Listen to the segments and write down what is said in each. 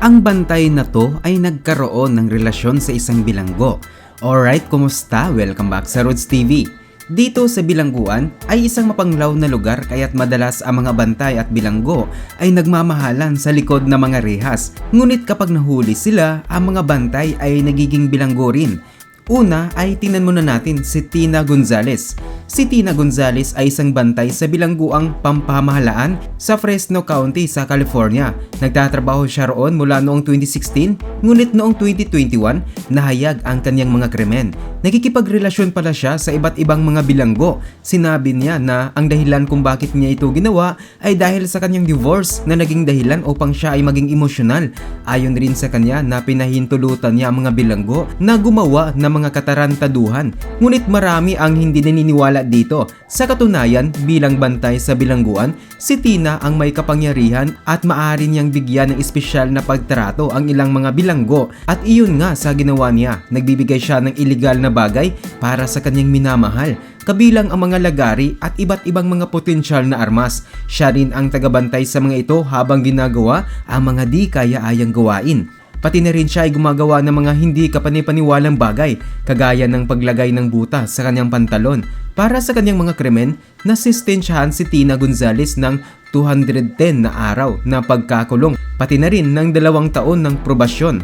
Ang bantay na to ay nagkaroon ng relasyon sa isang bilanggo. Alright, kumusta? Welcome back sa Roads TV. Dito sa bilangguan ay isang mapanglaw na lugar kaya't madalas ang mga bantay at bilanggo ay nagmamahalan sa likod ng mga rehas. Ngunit kapag nahuli sila, ang mga bantay ay nagiging bilanggo rin. Una ay tinan muna natin si Tina Gonzales. Si Tina Gonzales ay isang bantay sa bilangguang pampamahalaan sa Fresno County sa California. Nagtatrabaho siya roon mula noong 2016, ngunit noong 2021, nahayag ang kanyang mga krimen. Nagkikipagrelasyon pala siya sa iba't ibang mga bilanggo. Sinabi niya na ang dahilan kung bakit niya ito ginawa ay dahil sa kanyang divorce na naging dahilan upang siya ay maging emosyonal. Ayon rin sa kanya na pinahintulutan niya ang mga bilanggo na gumawa ng mga katarantaduhan. Ngunit marami ang hindi naniniwala dito. Sa katunayan, bilang bantay sa bilangguan, si Tina ang may kapangyarihan at maaari niyang bigyan ng espesyal na pagtrato ang ilang mga bilanggo. At iyon nga sa ginawa niya, nagbibigay siya ng iligal na bagay para sa kanyang minamahal kabilang ang mga lagari at iba't ibang mga potensyal na armas. Siya rin ang tagabantay sa mga ito habang ginagawa ang mga di kaya-ayang gawain. Pati na rin siya ay gumagawa ng mga hindi kapanipaniwalang bagay, kagaya ng paglagay ng buta sa kanyang pantalon. Para sa kanyang mga krimen, nasistensyahan si Tina Gonzales ng 210 na araw na pagkakulong, pati na rin ng dalawang taon ng probasyon.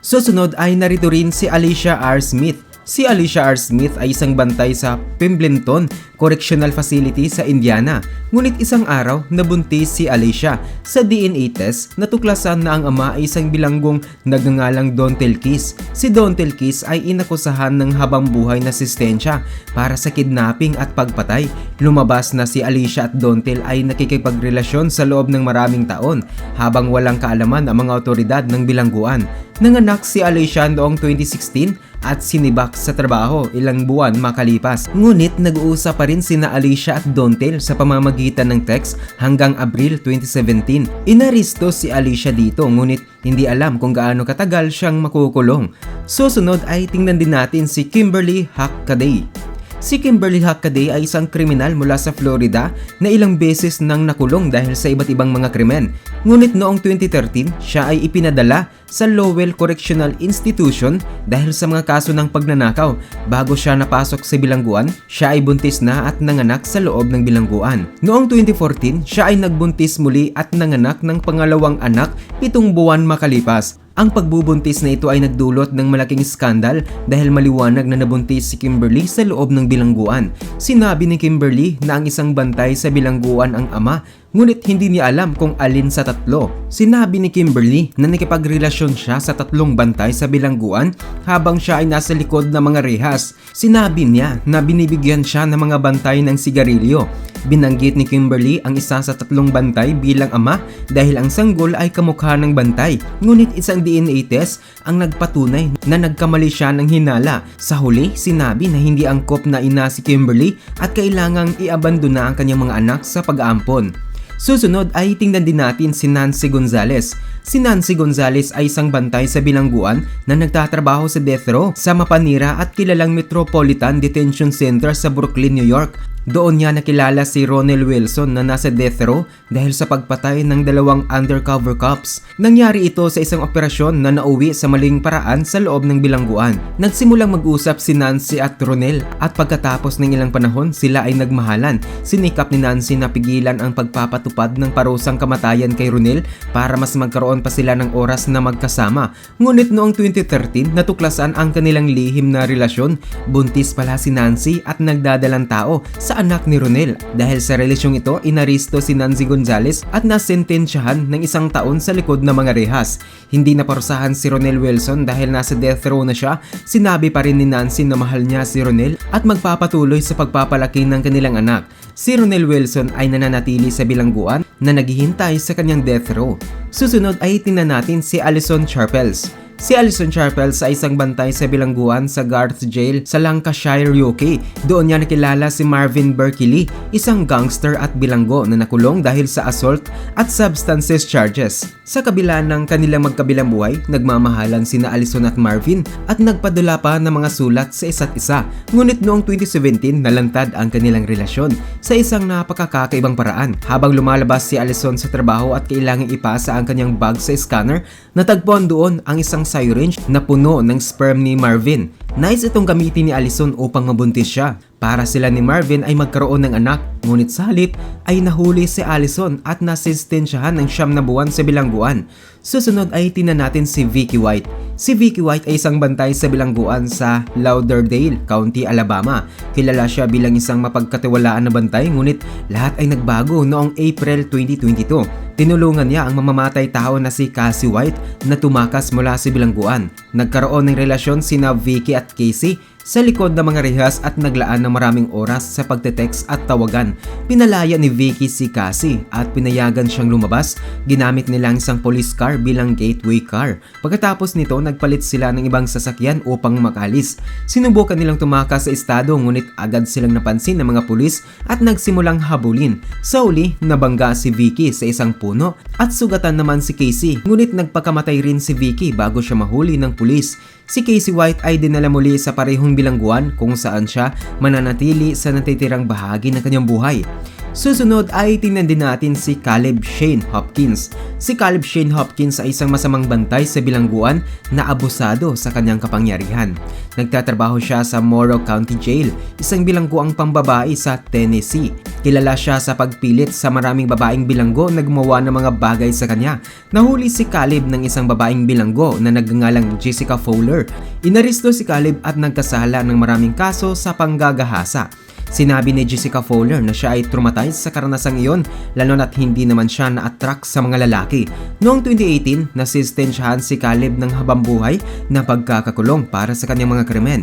Susunod ay narito rin si Alicia R. Smith Si Alicia R. Smith ay isang bantay sa Pimbleton Correctional Facility sa Indiana. Ngunit isang araw, nabuntis si Alicia. Sa DNA test, natuklasan na ang ama ay isang bilanggong nagngangalang Dontel Kiss. Si Dontel Kiss ay inakusahan ng habang buhay na asistensya para sa kidnapping at pagpatay. Lumabas na si Alicia at Dontel ay nakikipagrelasyon sa loob ng maraming taon habang walang kaalaman ang mga otoridad ng bilangguan. Nanganak si Alicia noong 2016 at sinibak sa trabaho ilang buwan makalipas. Ngunit nag-uusap pa rin sina Alicia at Dontel sa pamamagitan ng text hanggang Abril 2017. Inaristo si Alicia dito ngunit hindi alam kung gaano katagal siyang makukulong. Susunod ay tingnan din natin si Kimberly Hackaday. Si Kimberly Hackaday ay isang kriminal mula sa Florida na ilang beses nang nakulong dahil sa iba't ibang mga krimen. Ngunit noong 2013, siya ay ipinadala sa Lowell Correctional Institution dahil sa mga kaso ng pagnanakaw. Bago siya napasok sa bilangguan, siya ay buntis na at nanganak sa loob ng bilangguan. Noong 2014, siya ay nagbuntis muli at nanganak ng pangalawang anak pitong buwan makalipas. Ang pagbubuntis na ito ay nagdulot ng malaking skandal dahil maliwanag na nabuntis si Kimberly sa loob ng bilangguan. Sinabi ni Kimberly na ang isang bantay sa bilangguan ang ama Ngunit hindi niya alam kung alin sa tatlo. Sinabi ni Kimberly na nakipagrelasyon siya sa tatlong bantay sa bilangguan habang siya ay nasa likod ng mga rehas. Sinabi niya na binibigyan siya ng mga bantay ng sigarilyo. Binanggit ni Kimberly ang isa sa tatlong bantay bilang ama dahil ang sanggol ay kamukha ng bantay. Ngunit isang DNA test ang nagpatunay na nagkamali siya ng hinala. Sa huli, sinabi na hindi angkop na ina si Kimberly at kailangang iabandona ang kanyang mga anak sa pag-aampon. Susunod ay tingnan din natin si Nancy Gonzalez. Si Nancy Gonzalez ay isang bantay sa bilangguan na nagtatrabaho sa death row sa Mapanira at kilalang Metropolitan Detention Center sa Brooklyn, New York. Doon niya nakilala si Ronel Wilson na nasa death row dahil sa pagpatay ng dalawang undercover cops. Nangyari ito sa isang operasyon na nauwi sa maling paraan sa loob ng bilangguan. Nagsimulang mag-usap si Nancy at Ronel at pagkatapos ng ilang panahon sila ay nagmahalan. Sinikap ni Nancy na pigilan ang pagpapatupad ng parusang kamatayan kay Ronel para mas magkaroon pa sila ng oras na magkasama. Ngunit noong 2013 natuklasan ang kanilang lihim na relasyon. Buntis pala si Nancy at nagdadalang tao sa anak ni Ronel. Dahil sa relasyong ito, inaristo si Nancy Gonzales at nasentensyahan ng isang taon sa likod ng mga rehas. Hindi na parusahan si Ronel Wilson dahil nasa death row na siya. Sinabi pa rin ni Nancy na mahal niya si Ronel at magpapatuloy sa pagpapalaki ng kanilang anak. Si Ronel Wilson ay nananatili sa bilangguan na naghihintay sa kanyang death row. Susunod ay tingnan natin si Alison Charpels. Si Alison Sharples ay isang bantay sa bilangguan sa Garth Jail sa Lancashire, UK. Doon niya nakilala si Marvin Berkeley, isang gangster at bilanggo na nakulong dahil sa assault at substances charges. Sa kabila ng kanilang magkabilang buhay, nagmamahalan sina Alison at Marvin at nagpadula pa ng mga sulat sa isa't isa. Ngunit noong 2017, nalantad ang kanilang relasyon sa isang napakakakaibang paraan. Habang lumalabas si Alison sa trabaho at kailangang ipasa ang kanyang bag sa scanner, natagpuan doon ang isang syringe na puno ng sperm ni Marvin. Nice itong gamitin ni Alison upang mabuntis siya. Para sila ni Marvin ay magkaroon ng anak, ngunit sa halip ay nahuli si Allison at nasistensyahan ng siyam na buwan sa bilangguan. Susunod ay tinan natin si Vicky White. Si Vicky White ay isang bantay sa bilangguan sa Lauderdale, County, Alabama. Kilala siya bilang isang mapagkatiwalaan na bantay ngunit lahat ay nagbago noong April 2022. Tinulungan niya ang mamamatay tao na si Cassie White na tumakas mula sa bilangguan. Nagkaroon ng relasyon sina Vicky at Casey sa likod ng mga rehas at naglaan ng maraming oras sa pagte-text at tawagan. Pinalaya ni Vicky si Cassie at pinayagan siyang lumabas. Ginamit nilang isang police car bilang gateway car. Pagkatapos nito, nagpalit sila ng ibang sasakyan upang makalis. Sinubukan nilang tumakas sa estado ngunit agad silang napansin ng mga pulis at nagsimulang habulin. Sa uli, nabangga si Vicky sa isang puno at sugatan naman si Casey. Ngunit nagpakamatay rin si Vicky bago siya mahuli ng pulis. Si Casey White ay dinala muli sa parehong bilangguan kung saan siya mananatili sa natitirang bahagi ng kanyang buhay. Susunod ay tingnan din natin si Caleb Shane Hopkins. Si Caleb Shane Hopkins ay isang masamang bantay sa bilangguan na abusado sa kanyang kapangyarihan. Nagtatrabaho siya sa Morrow County Jail, isang bilangguang pambabae sa Tennessee. Kilala siya sa pagpilit sa maraming babaeng bilanggo na gumawa ng mga bagay sa kanya. Nahuli si Caleb ng isang babaeng bilanggo na nagngangalang Jessica Fowler. Inaristo si Caleb at nagkasala ng maraming kaso sa panggagahasa. Sinabi ni Jessica Fowler na siya ay traumatized sa karanasang iyon lalo na't hindi naman siya na-attract sa mga lalaki. Noong 2018, nasistensyahan si Caleb ng habambuhay na pagkakakulong para sa kanyang mga krimen.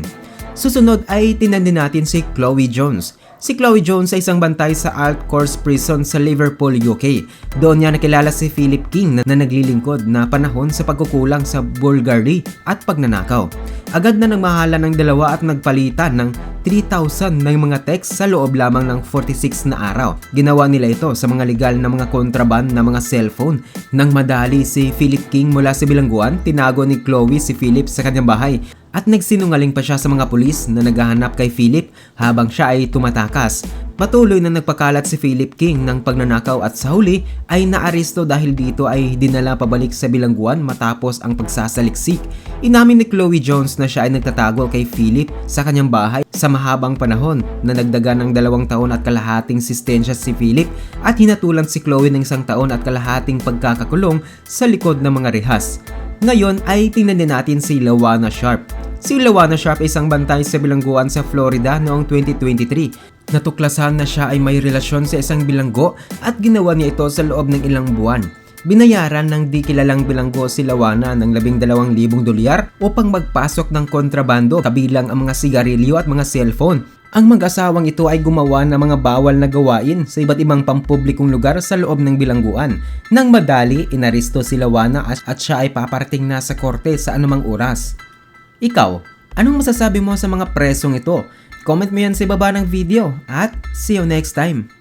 Susunod ay tinan din natin si Chloe Jones. Si Chloe Jones ay isang bantay sa Alt Course Prison sa Liverpool, UK. Doon niya nakilala si Philip King na, na naglilingkod na panahon sa pagkukulang sa Bulgari at pagnanakaw. Agad na nagmahala ng dalawa at nagpalitan ng 3,000 ng mga text sa loob lamang ng 46 na araw. Ginawa nila ito sa mga legal na mga kontraband na mga cellphone. Nang madali si Philip King mula sa bilangguan, tinago ni Chloe si Philip sa kanyang bahay at nagsinungaling pa siya sa mga pulis na naghahanap kay Philip habang siya ay tumatakas. Patuloy na nagpakalat si Philip King ng pagnanakaw at sa huli ay naaresto dahil dito ay dinala pabalik sa bilangguan matapos ang pagsasaliksik. Inamin ni Chloe Jones na siya ay nagtatago kay Philip sa kanyang bahay sa mahabang panahon na nagdagan ng dalawang taon at kalahating sistensya si Philip at hinatulan si Chloe ng isang taon at kalahating pagkakakulong sa likod ng mga rehas. Ngayon ay tingnan din natin si Lawana Sharp. Si Lawana Sharp ay isang bantay sa bilangguan sa Florida noong 2023. Natuklasan na siya ay may relasyon sa isang bilanggo at ginawa niya ito sa loob ng ilang buwan. Binayaran ng di kilalang bilanggo si Lawana ng 12,000 dolyar upang magpasok ng kontrabando kabilang ang mga sigarilyo at mga cellphone. Ang mag-asawang ito ay gumawa ng mga bawal na gawain sa iba't ibang pampublikong lugar sa loob ng bilangguan. Nang madali, inaristo si Lawana at, siya ay paparating na sa korte sa anumang oras. Ikaw, anong masasabi mo sa mga presong ito? Comment mo yan sa baba ng video at see you next time!